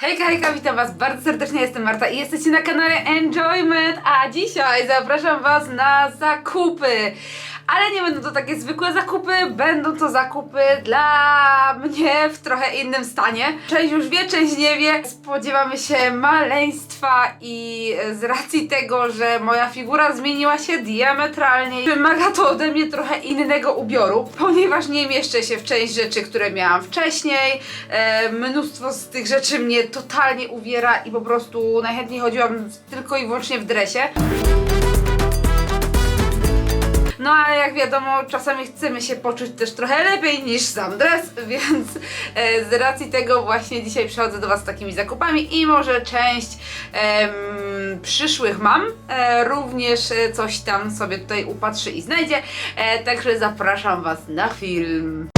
Hejka, hejka, witam was bardzo serdecznie, jestem Marta i jesteście na kanale Enjoyment, a dzisiaj zapraszam was na zakupy. Ale nie będą to takie zwykłe zakupy, będą to zakupy dla mnie w trochę innym stanie. Część już wie, część nie wie. Spodziewamy się maleństwa i z racji tego, że moja figura zmieniła się diametralnie, wymaga to ode mnie trochę innego ubioru, ponieważ nie mieszczę się w część rzeczy, które miałam wcześniej. E, mnóstwo z tych rzeczy mnie totalnie uwiera i po prostu najchętniej chodziłam tylko i wyłącznie w dresie. No ale jak wiadomo, czasami chcemy się poczuć też trochę lepiej niż sam dres, więc e, z racji tego właśnie dzisiaj przychodzę do Was z takimi zakupami i może część przyszłych mam e, również e, coś tam sobie tutaj upatrzy i znajdzie, e, także zapraszam Was na film.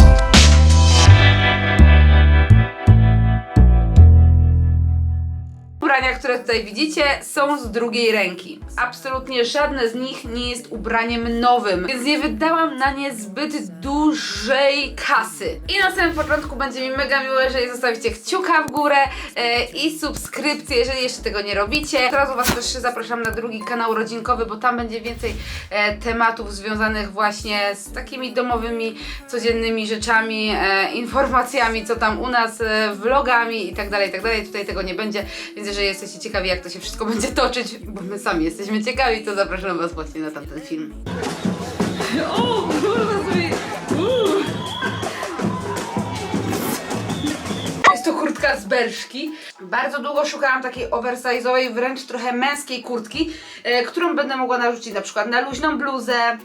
Ubrania, które tutaj widzicie, są z drugiej ręki. Absolutnie żadne z nich nie jest ubraniem nowym, więc nie wydałam na nie zbyt dużej kasy. I na samym początku będzie mi mega miłe, jeżeli zostawicie kciuka w górę e, i subskrypcję, jeżeli jeszcze tego nie robicie. Od razu Was też zapraszam na drugi kanał rodzinkowy, bo tam będzie więcej e, tematów związanych właśnie z takimi domowymi, codziennymi rzeczami, e, informacjami, co tam u nas, e, vlogami tak tak dalej. Tutaj tego nie będzie, więc jeżeli jesteście ciekawi, jak to się wszystko będzie toczyć, bo my sami jesteśmy ciekawi, to zapraszam Was właśnie na tamten film. O, kurwa sobie... Jest to kurtka z Berszki. Bardzo długo szukałam takiej oversize'owej, wręcz trochę męskiej kurtki, e, którą będę mogła narzucić na przykład na luźną bluzę,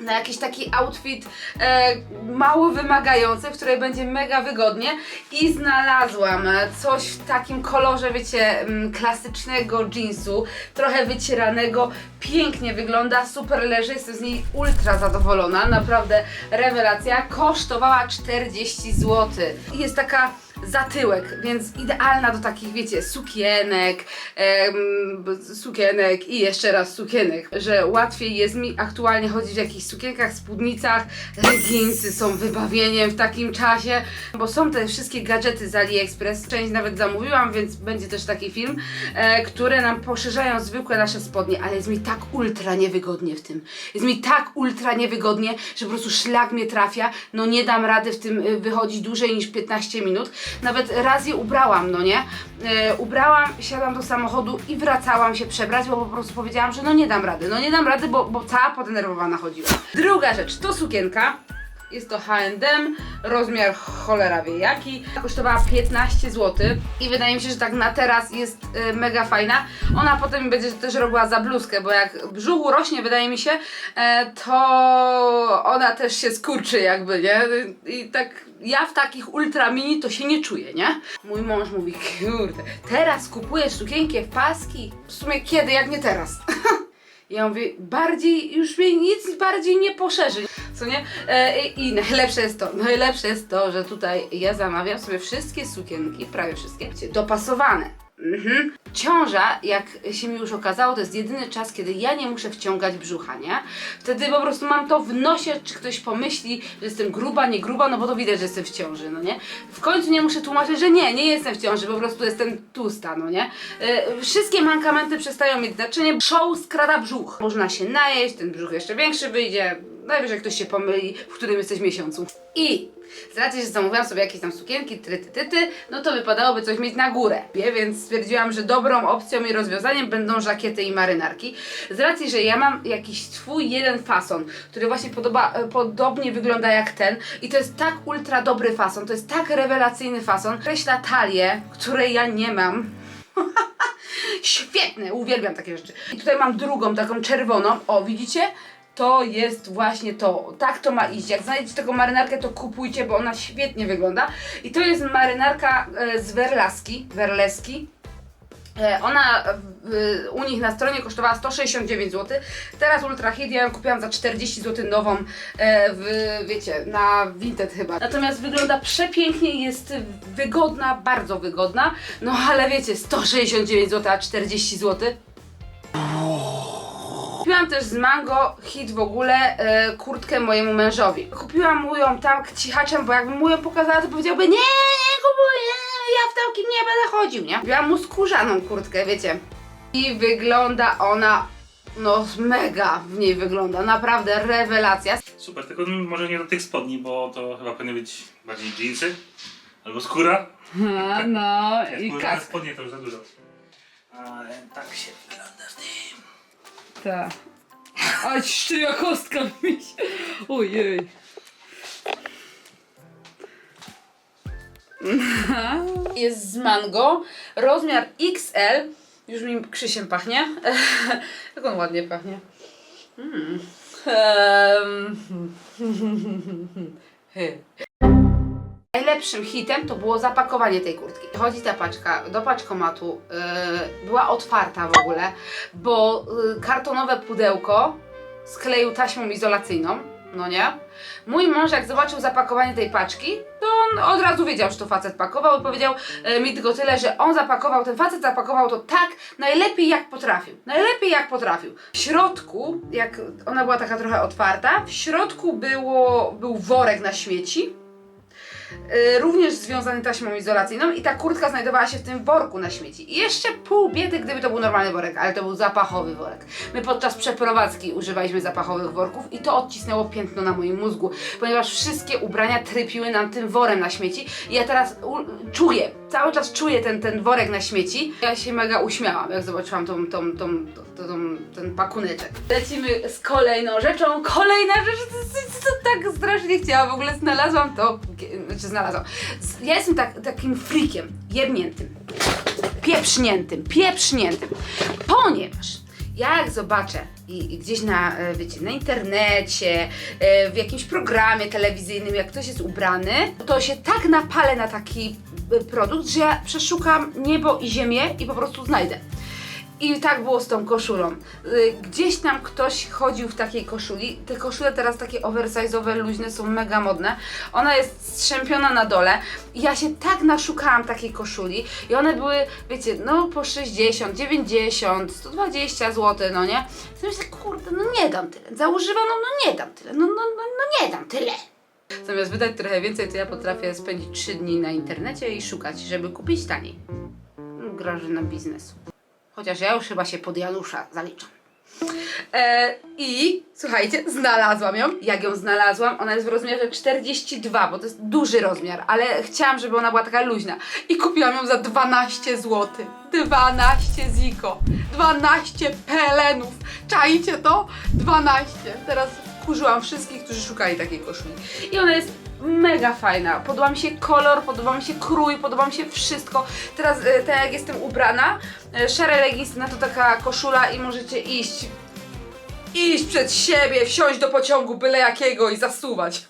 na jakiś taki outfit e, mało wymagający, w której będzie mega wygodnie i znalazłam coś w takim kolorze, wiecie, mm, klasycznego jeansu, trochę wycieranego, pięknie wygląda, super leży, jestem z niej ultra zadowolona, naprawdę rewelacja, kosztowała 40 zł. Jest taka zatyłek, więc idealna do takich, wiecie, sukienek, em, sukienek i jeszcze raz sukienek, że łatwiej jest mi aktualnie chodzić w jakichś sukienkach, spódnicach, leginsy są wybawieniem w takim czasie, bo są te wszystkie gadżety z AliExpress, część nawet zamówiłam, więc będzie też taki film, e, które nam poszerzają zwykłe nasze spodnie, ale jest mi tak ultra niewygodnie w tym, jest mi tak ultra niewygodnie, że po prostu szlak mnie trafia, no nie dam rady w tym y, wychodzić dłużej niż 15 minut, nawet raz je ubrałam, no nie? E, ubrałam, siadam do samochodu i wracałam się przebrać, bo po prostu powiedziałam, że no nie dam rady, no nie dam rady, bo, bo cała podenerwowana chodziłam. Druga rzecz, to sukienka. Jest to H&M, rozmiar cholera wie jaki. Kosztowała 15 zł i wydaje mi się, że tak na teraz jest e, mega fajna. Ona potem będzie też robiła za bluzkę, bo jak brzuch urośnie, wydaje mi się, e, to ona też się skurczy jakby, nie? I tak ja w takich ultra mini to się nie czuję, nie? Mój mąż mówi, kurde, teraz kupujesz sukienkę w paski? W sumie kiedy, jak nie teraz? Ja mówię, bardziej, już mnie nic bardziej nie poszerzy, co nie? E, i, najlepsze jest to, najlepsze jest to, że tutaj ja zamawiam sobie wszystkie sukienki, prawie wszystkie, dopasowane. Mhm. Ciąża, jak się mi już okazało, to jest jedyny czas, kiedy ja nie muszę wciągać brzucha, nie? Wtedy po prostu mam to w nosie, czy ktoś pomyśli, że jestem gruba, nie gruba, no bo to widać, że jestem w ciąży, no nie? W końcu nie muszę tłumaczyć, że nie, nie jestem w ciąży, po prostu jestem tłusta, no nie? E, wszystkie mankamenty przestają mieć znaczenie. Show skrada brzuch. Można się najeść, ten brzuch jeszcze większy wyjdzie, najwyżej ktoś się pomyli, w którym jesteś miesiącu. I z racji, że zamówiłam sobie jakieś tam sukienki, tryty, tyty, no to wypadałoby coś mieć na górę, więc stwierdziłam, że dobrą opcją i rozwiązaniem będą żakiety i marynarki. Z racji, że ja mam jakiś swój jeden fason, który właśnie podoba, e, podobnie wygląda jak ten i to jest tak ultra dobry fason, to jest tak rewelacyjny fason, kreśla talię, której ja nie mam. Świetne, uwielbiam takie rzeczy. I tutaj mam drugą, taką czerwoną, o widzicie? To jest właśnie to. Tak to ma iść. Jak znajdziecie taką marynarkę, to kupujcie, bo ona świetnie wygląda. I to jest marynarka e, z Werlaski. Werleski. E, Ona w, u nich na stronie kosztowała 169 zł. Teraz Ultra ja ją kupiłam za 40 zł nową e, w, wiecie, na Vinted chyba. Natomiast wygląda przepięknie, jest wygodna, bardzo wygodna. No ale wiecie, 169 zł, a 40 zł. Kupiłam też z Mango hit w ogóle e, kurtkę mojemu mężowi. Kupiłam mu ją tak cichaczem, bo jakbym mu ją pokazała, to powiedziałby nie, nie kupuję, ja w takim nie będę chodził, nie? Wzięłam mu skórzaną kurtkę, wiecie. I wygląda ona, no mega w niej wygląda, naprawdę rewelacja. Super, tylko może nie do tych spodni, bo to chyba powinny być bardziej jeansy albo skóra. A, no Jak skóra spodnie to już za dużo. Ale tak się wygląda w tym. Tak. A szczyja kostka mi się. Ojej. Jest z mango, rozmiar XL. Już mi Krzysiem pachnie. Jak on ładnie pachnie. Mm. Em. Najlepszym hitem to było zapakowanie tej kurtki. Chodzi ta paczka do paczkomatu, yy, była otwarta w ogóle, bo yy, kartonowe pudełko skleił taśmą izolacyjną, no nie? Mój mąż jak zobaczył zapakowanie tej paczki, to on od razu wiedział, że to facet pakował i powiedział e, mi tylko tyle, że on zapakował, ten facet zapakował to tak najlepiej jak potrafił. Najlepiej jak potrafił. W środku, jak ona była taka trochę otwarta, w środku było, był worek na śmieci, również związany taśmą izolacyjną i ta kurtka znajdowała się w tym worku na śmieci. I jeszcze pół biedy, gdyby to był normalny worek, ale to był zapachowy worek. My podczas przeprowadzki używaliśmy zapachowych worków i to odcisnęło piętno na moim mózgu, ponieważ wszystkie ubrania trypiły nam tym worem na śmieci i ja teraz czuję, cały czas czuję ten, ten worek na śmieci. Ja się mega uśmiałam, jak zobaczyłam tą, tą, tą, tą, tą, ten pakuneczek. Lecimy z kolejną rzeczą. Kolejna rzecz, to tak strasznie chciałam, w ogóle znalazłam to, znaczy znalazłam. Ja jestem tak, takim freakiem, jebniętym, pieprzniętym, pieprzniętym, ponieważ ja jak zobaczę i, i gdzieś na, e, wiecie, na internecie, e, w jakimś programie telewizyjnym, jak ktoś jest ubrany, to się tak napalę na taki e, produkt, że ja przeszukam niebo i ziemię i po prostu znajdę. I tak było z tą koszulą. Y, Gdzieś tam ktoś chodził w takiej koszuli. Te koszule teraz takie oversize'owe, luźne są mega modne. Ona jest strzępiona na dole. Ja się tak naszukałam takiej koszuli. I one były, wiecie, no po 60, 90, 120 zł, no nie? I myślę, kurde, no nie dam tyle. Za używaną, no nie dam tyle. No, no, no, no nie dam tyle. Zamiast wydać trochę więcej, to ja potrafię spędzić 3 dni na internecie i szukać, żeby kupić taniej. Grażyna biznesu. Chociaż ja już chyba się pod Janusza zaliczam. E, I słuchajcie, znalazłam ją. Jak ją znalazłam, ona jest w rozmiarze 42, bo to jest duży rozmiar, ale chciałam, żeby ona była taka luźna. I kupiłam ją za 12 zł. 12 ziko. 12 pelenów. Czajcie to? 12. Teraz kurzyłam wszystkich, którzy szukali takiej koszuli. I ona jest mega fajna. Podoba mi się kolor, podoba mi się krój, podoba mi się wszystko. Teraz, e, tak jak jestem ubrana, e, szare leginsy, na to taka koszula i możecie iść iść przed siebie, wsiąść do pociągu byle jakiego i zasuwać.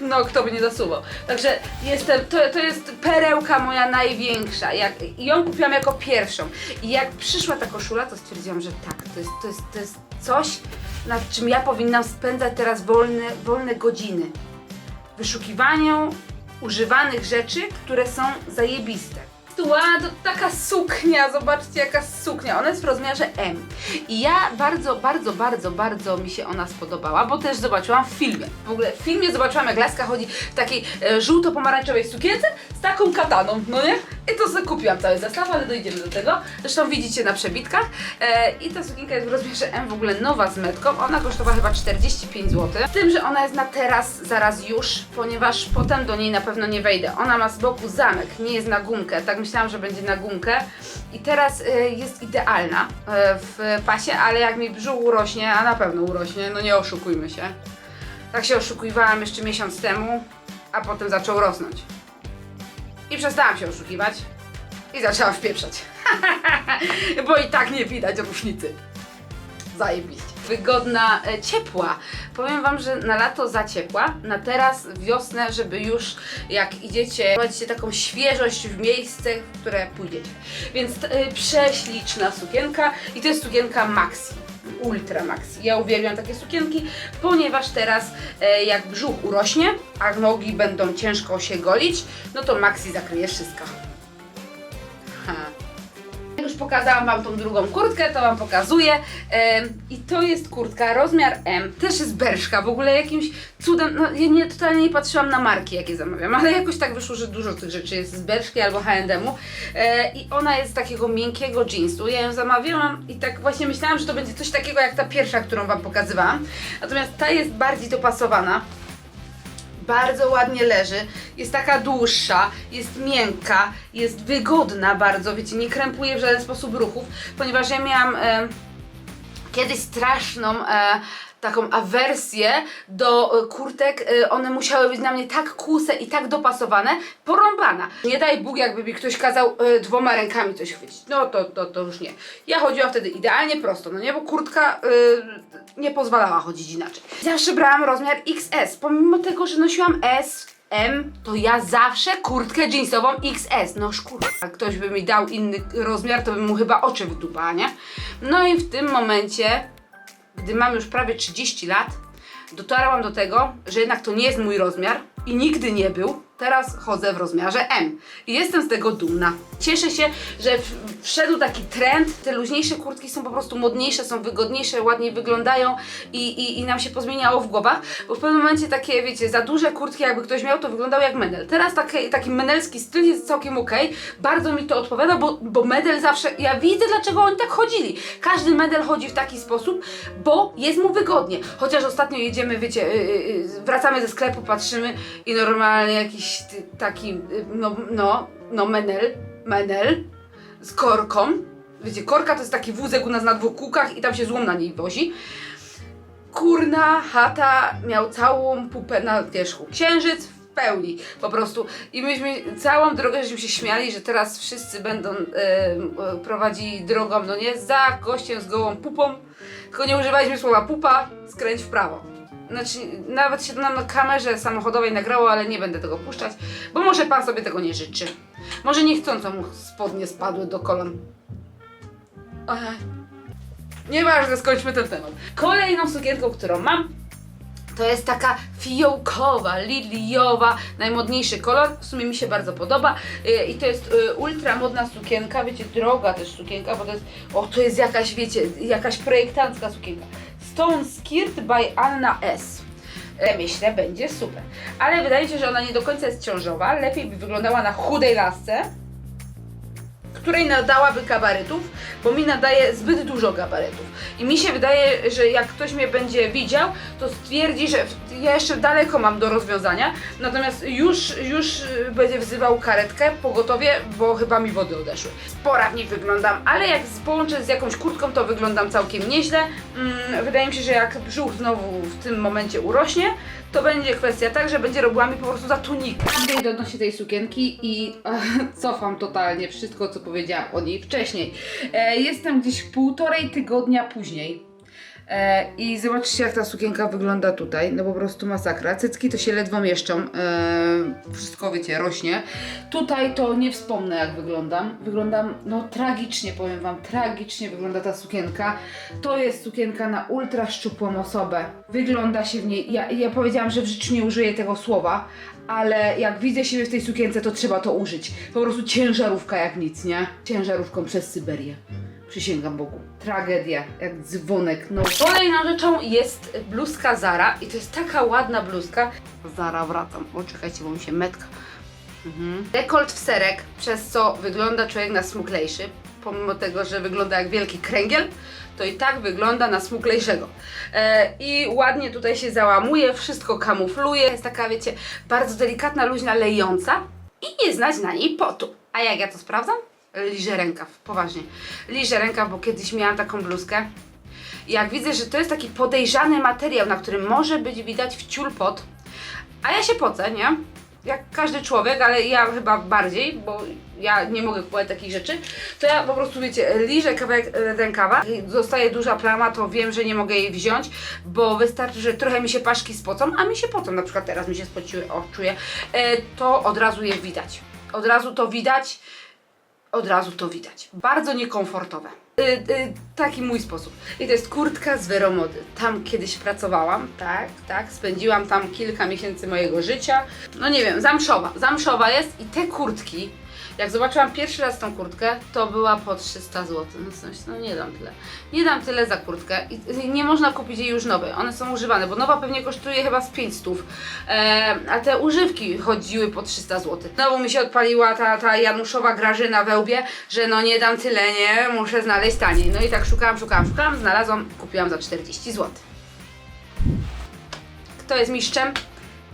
No, kto by nie zasuwał. Także jestem, to, to jest perełka moja największa. Jak, ją kupiłam jako pierwszą. I jak przyszła ta koszula, to stwierdziłam, że tak, to jest, to jest, to jest coś, nad czym ja powinnam spędzać teraz wolne, wolne godziny. Wyszukiwaniu używanych rzeczy, które są zajebiste. Ła, to taka suknia, zobaczcie jaka suknia. Ona jest w rozmiarze M. I ja bardzo, bardzo, bardzo, bardzo mi się ona spodobała, bo też zobaczyłam w filmie. W ogóle w filmie zobaczyłam, jak Laska chodzi w takiej e, żółto-pomarańczowej sukience z taką kataną, no nie? I to sobie kupiłam cały zestaw, ale dojdziemy do tego. Zresztą widzicie na przebitkach. E, I ta sukienka jest w rozmiarze M, w ogóle nowa z metką. Ona kosztowała chyba 45 zł. Z tym, że ona jest na teraz, zaraz już, ponieważ potem do niej na pewno nie wejdę. Ona ma z boku zamek, nie jest na gumkę. Tak myślałam, że będzie na gumkę. I teraz e, jest idealna e, w pasie, ale jak mi brzuch urośnie, a na pewno urośnie, no nie oszukujmy się. Tak się oszukiwałam jeszcze miesiąc temu, a potem zaczął rosnąć. I przestałam się oszukiwać i zaczęłam wpieprzać. Bo i tak nie widać różnicy. Zajebiście. Wygodna, e, ciepła. Powiem Wam, że na lato za ciepła, na teraz wiosnę, żeby już jak idziecie, macie taką świeżość w miejsce, w które pójdziecie. Więc e, prześliczna sukienka i to jest sukienka Maxi. Ultra Maxi. Ja uwielbiam takie sukienki, ponieważ teraz e, jak brzuch urośnie, a nogi będą ciężko się golić, no to Maxi zakryje wszystko. Już pokazałam Wam tą drugą kurtkę, to Wam pokazuję. I to jest kurtka rozmiar M. Też jest berszka, w ogóle jakimś cudem. No, ja nie, totalnie nie patrzyłam na marki, jakie zamawiam, ale jakoś tak wyszło, że dużo tych rzeczy jest z berszki albo H&M-u. E, I ona jest z takiego miękkiego jeansu. Ja ją zamawiałam i tak właśnie myślałam, że to będzie coś takiego jak ta pierwsza, którą Wam pokazywałam. Natomiast ta jest bardziej dopasowana bardzo ładnie leży, jest taka dłuższa, jest miękka, jest wygodna bardzo, wiecie, nie krępuje w żaden sposób ruchów, ponieważ ja miałam e, kiedyś straszną e, taką awersję do e, kurtek, e, one musiały być na mnie tak kuse i tak dopasowane, porąbana. Nie daj Bóg, jakby mi ktoś kazał e, dwoma rękami coś chwycić, no to, to, to już nie. Ja chodziłam wtedy idealnie prosto, no nie, bo kurtka e, nie pozwalała chodzić inaczej. Zawsze brałam rozmiar XS, pomimo tego, że nosiłam S, M, to ja zawsze kurtkę jeansową XS. No szkurwa, jak ktoś by mi dał inny rozmiar, to bym mu chyba oczy wydupała, nie? No i w tym momencie, gdy mam już prawie 30 lat, dotarłam do tego, że jednak to nie jest mój rozmiar i nigdy nie był. Teraz chodzę w rozmiarze M i jestem z tego dumna. Cieszę się, że wszedł taki trend. Te luźniejsze kurtki są po prostu modniejsze, są wygodniejsze, ładniej wyglądają i, i, i nam się pozmieniało w głowach, bo w pewnym momencie takie, wiecie, za duże kurtki, jakby ktoś miał, to wyglądały jak medel. Teraz taki, taki menelski styl jest całkiem okej. Bardzo mi to odpowiada, bo, bo medel zawsze, ja widzę dlaczego oni tak chodzili. Każdy medel chodzi w taki sposób, bo jest mu wygodnie. Chociaż ostatnio jedziemy, wiecie, yy, yy, wracamy ze sklepu, patrzymy i normalnie jakiś ty, taki, yy, no, no, no menel, menel z korką. Wiecie, korka to jest taki wózek u nas na dwóch kółkach i tam się złom na niej wozi. Kurna chata miał całą pupę na wierzchu. Księżyc w pełni po prostu. I myśmy całą drogę żeśmy się śmiali, że teraz wszyscy będą e, prowadzili drogą, no nie, za gościem z gołą pupą. Tylko nie używaliśmy słowa pupa, skręć w prawo. Znaczy, nawet się to nam na kamerze samochodowej nagrało, ale nie będę tego puszczać, bo może pan sobie tego nie życzy. Może niechcąco mu spodnie spadły do kolan. Aha. Nieważne, skończmy ten temat. Kolejną sukienką, którą mam, to jest taka fiołkowa, liliowa, najmodniejszy kolor. W sumie mi się bardzo podoba. Yy, I to jest yy, ultra modna sukienka, wiecie, droga też sukienka, bo to jest, o, to jest jakaś, wiecie, jakaś projektancka sukienka. Stone Skirt by Anna S. E, Myślę, będzie super. Ale wydaje się, że ona nie do końca jest ciążowa. Lepiej by wyglądała na chudej lasce której nadałaby gabarytów, bo mi nadaje zbyt dużo gabarytów. I mi się wydaje, że jak ktoś mnie będzie widział, to stwierdzi, że ja jeszcze daleko mam do rozwiązania, natomiast już, już y, będzie wzywał karetkę, pogotowie, bo chyba mi wody odeszły. Spora w niej wyglądam, ale jak połączę z jakąś kurtką, to wyglądam całkiem nieźle. Mm, wydaje mi się, że jak brzuch znowu w tym momencie urośnie, to będzie kwestia tak, że będzie robiła mi po prostu za tunikę. Idę odnośnie tej sukienki i cofam totalnie wszystko, co powiedziałam o niej wcześniej. E, jestem gdzieś półtorej tygodnia później. E, I zobaczcie, jak ta sukienka wygląda tutaj. No po prostu masakra. Cycki to się ledwo mieszczą. E, wszystko, wiecie, rośnie. Tutaj to nie wspomnę, jak wyglądam. Wyglądam, no tragicznie, powiem Wam. Tragicznie wygląda ta sukienka. To jest sukienka na ultra szczupłą osobę. Wygląda się w niej. Ja, ja powiedziałam, że w życiu nie użyję tego słowa, ale jak widzę siebie w tej sukience, to trzeba to użyć. Po prostu ciężarówka jak nic, nie? Ciężarówką przez Syberię. Przysięgam Bogu. Tragedia, jak dzwonek. No. Kolejną rzeczą jest bluzka Zara i to jest taka ładna bluzka. Zara wracam. O, czekajcie, bo mi się metka. Mhm. Dekolt w serek, przez co wygląda człowiek na smuklejszy. Pomimo tego, że wygląda jak wielki kręgiel, to i tak wygląda na smuklejszego. E, I ładnie tutaj się załamuje, wszystko kamufluje. Jest taka, wiecie, bardzo delikatna, luźna, lejąca i nie znać na niej potu. A jak ja to sprawdzam? Liżę rękaw, poważnie. Liżę rękaw, bo kiedyś miałam taką bluzkę. Jak widzę, że to jest taki podejrzany materiał, na którym może być widać wciul pot, a ja się pocę, nie? Jak każdy człowiek, ale ja chyba bardziej, bo ja nie mogę kupować takich rzeczy, to ja po prostu, wiecie, liżę kawałek rękawa, zostaje duża plama, to wiem, że nie mogę jej wziąć, bo wystarczy, że trochę mi się paszki spocą, a mi się pocą, na przykład teraz mi się spociły, o, czuję, e, to od razu je widać. Od razu to widać, od razu to widać. Bardzo niekomfortowe. Y, y, taki mój sposób. I to jest kurtka z Weromody. Tam kiedyś pracowałam, tak, tak. Spędziłam tam kilka miesięcy mojego życia. No nie wiem, zamszowa. Zamszowa jest i te kurtki Jak zobaczyłam pierwszy raz tą kurtkę, to była po 300 zł. No sensie, no nie dam tyle. Nie dam tyle za kurtkę i nie można kupić jej już nowej. One są używane, bo nowa pewnie kosztuje chyba z 500, e, a te używki chodziły po 300 zł. Znowu mi się odpaliła ta, ta Januszowa Grażyna we łbie, że no nie dam tyle, nie, muszę znaleźć taniej. No i tak szukałam, szukałam, szukałam, znalazłam, kupiłam za 40 zł. Kto jest mistrzem?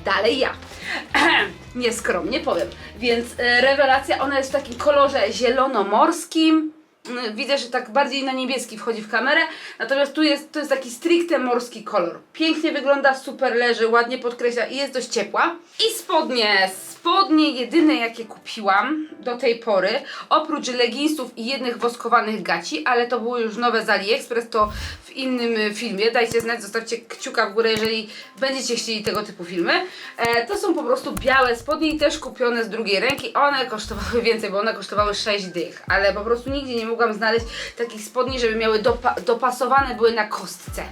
Dalej ja. Nieskromnie powiem. Więc e, rewelacja, ona jest w takim kolorze zielonomorskim. Mm, Widzę, że tak bardziej na niebieski wchodzi w kamerę, natomiast tu jest, to jest taki stricte morski kolor. Pięknie wygląda, super leży, ładnie podkreśla i jest dość ciepła. I spodnie, spodnie jedyne jakie kupiłam do tej pory, oprócz leginsów i jednych woskowanych gaci, ale to były już nowe z AliExpress, to w innym y, filmie. Dajcie znać, zostawcie kciuka w górę, jeżeli będziecie chcieli tego typu filmy. E, to są po prostu białe spodnie i też kupione z drugiej ręki. One kosztowały więcej, bo one kosztowały 6 dych, ale po prostu nigdzie nie mogłam znaleźć takich spodni, żeby miały dopa- dopasowane były na kostce.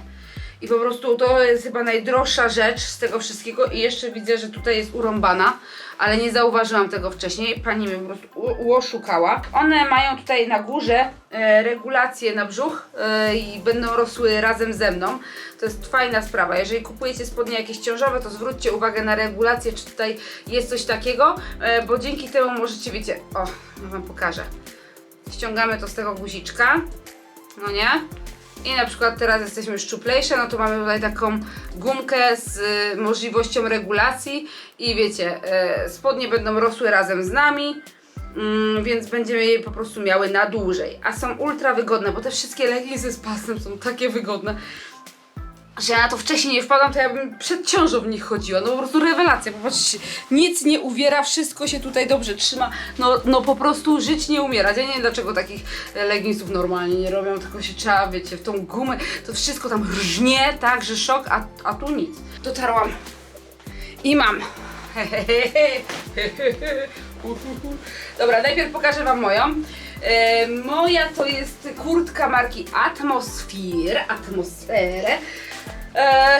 I po prostu to jest chyba najdroższa rzecz z tego wszystkiego i jeszcze widzę, że tutaj jest urąbana, ale nie zauważyłam tego wcześniej. Pani mnie po prostu uoszukała. One mają tutaj na górze e, regulację na brzuch e, i będą rosły razem ze mną. To jest fajna sprawa. Jeżeli kupujecie spodnie jakieś ciążowe, to zwróćcie uwagę na regulację, czy tutaj jest coś takiego, e, bo dzięki temu możecie, wiecie, o, ja Wam pokażę. Ściągamy to z tego guziczka, no nie? I na przykład teraz jesteśmy szczuplejsze, no to mamy tutaj taką gumkę z y, możliwością regulacji i wiecie, y, spodnie będą rosły razem z nami, mm, więc będziemy je po prostu miały na dłużej. A są ultra wygodne, bo te wszystkie leginsy z pasem są takie wygodne że ja na to wcześniej nie wpadłam, to ja bym przed ciążą w nich chodziła. No po prostu rewelacja, popatrzcie, nic nie uwiera, wszystko się tutaj dobrze trzyma. No, no po prostu żyć nie umierać. Ja nie wiem dlaczego takich leginsów normalnie nie robią, tylko się trzeba, wiecie, w tą gumę, to wszystko tam rżnie, tak, że szok, a, a tu nic. Dotarłam i mam. Dobra, najpierw pokażę Wam moją. E, moja to jest kurtka marki Atmosphere, Atmosferę. E,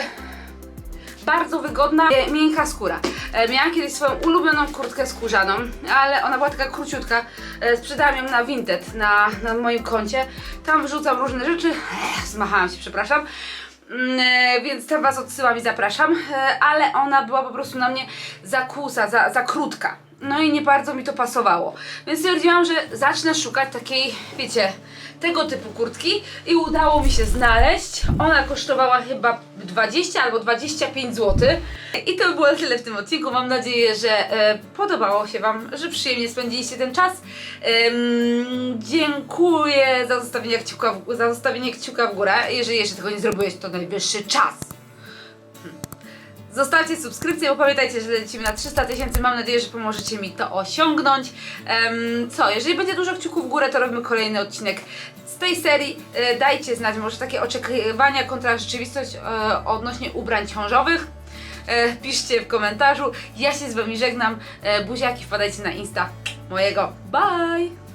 bardzo wygodna, miękka skóra. E, miałam kiedyś swoją ulubioną kurtkę skórzaną, ale ona była taka króciutka. E, sprzedałam ją na Vinted, na, na moim koncie. Tam wrzucam różne rzeczy. Ech, zmachałam się, przepraszam. Mm, e, więc tam Was odsyłam i zapraszam, e, ale ona była po prostu na mnie za za, za krótka. No i nie bardzo mi to pasowało. Więc stwierdziłam, że zacznę szukać takiej, wiecie, tego typu kurtki i udało mi się znaleźć. Ona kosztowała chyba 20 albo 25 zł. I to było tyle w tym odcinku. Mam nadzieję, że e, podobało się Wam, że przyjemnie spędziliście ten czas. Dziękuję za zostawienie kciuka, w, za zostawienie kciuka w górę. Jeżeli jeszcze tego nie zrobiłeś, to najwyższy czas. Zostawcie subskrypcję, bo pamiętajcie, że lecimy na 300 tysięcy. Mam nadzieję, że pomożecie mi to osiągnąć. Co, jeżeli będzie dużo kciuków w górę, to robimy kolejny odcinek z tej serii. E, dajcie znać, może takie oczekiwania kontra rzeczywistość e, odnośnie ubrań ciążowych. E, piszcie w komentarzu. Ja się z Wami żegnam. E, buziaki, wpadajcie na Insta mojego. Bye!